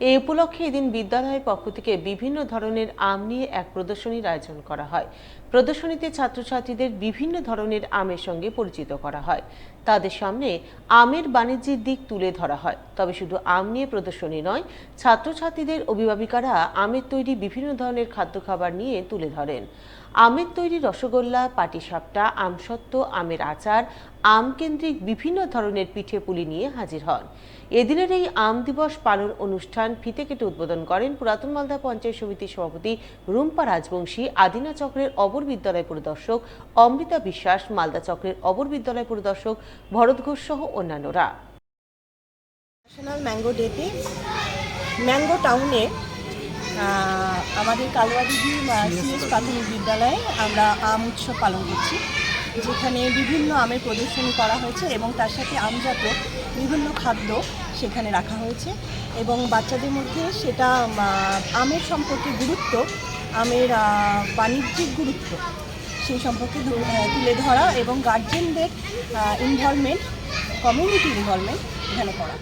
এই উপলক্ষে এদিন বিদ্যালয়ের পক্ষ থেকে বিভিন্ন ধরনের আম নিয়ে এক প্রদর্শনীর আয়োজন করা হয়। প্রদর্শনীতে ছাত্রছাত্রীদের বিভিন্ন ধরনের আমের সঙ্গে পরিচিত করা হয়। তাদের সামনে আমের বাণিজ্যিক দিক তুলে ধরা হয়। তবে শুধু আম নিয়ে প্রদর্শনী নয়, ছাত্রছাত্রীদের অভিভাবিকারা আমের তৈরি বিভিন্ন ধরনের খাদ্য খাবার নিয়ে তুলে ধরেন। আমের তৈরি রসগোল্লা, পাটিসাপটা, আমসত্ত্ব, আমের আচার আম কেন্দ্রিক বিভিন্ন ধরনের পিঠে পুলি নিয়ে হাজির হন। এদিনের এই আম দিবস পালন অনুষ্ঠান ফিতে কেটে উদ্বোধন করেন পুরাতন মালদা পঞ্চায়েত সমিতির সভাপতি রুম্পা রাজবংশী, আদিনা চক্রের অবর বিদ্যালয় পরিদর্শক অমৃতা বিশ্বাস, মালদা চক্রের অবর বিদ্যালয় পরিদর্শক ভরত ঘোষ সহ অন্যান্যরা। ন্যাশনাল ম্যাঙ্গো ডেতে ম্যাঙ্গো টাউনে আমাদের কালোয়াদিঘি সিএস প্রাথমিক বিদ্যালয়ে আমরা আম উৎসব পালন করছি। যেখানে বিভিন্ন আমের প্রদর্শনী করা হয়েছে এবং তার সাথে আমজাত বিভিন্ন খাদ্য সেখানে রাখা হয়েছে এবং বাচ্চাদের মধ্যে সেটা আমের সম্পর্কে গুরুত্ব, আমের বাণিজ্যিক গুরুত্ব সেই সম্পর্কে তুলে ধরা এবং গার্জেনদের ইনভলভমেন্ট কমিউনিটি ইনভলভমেন্ট এখানে করা।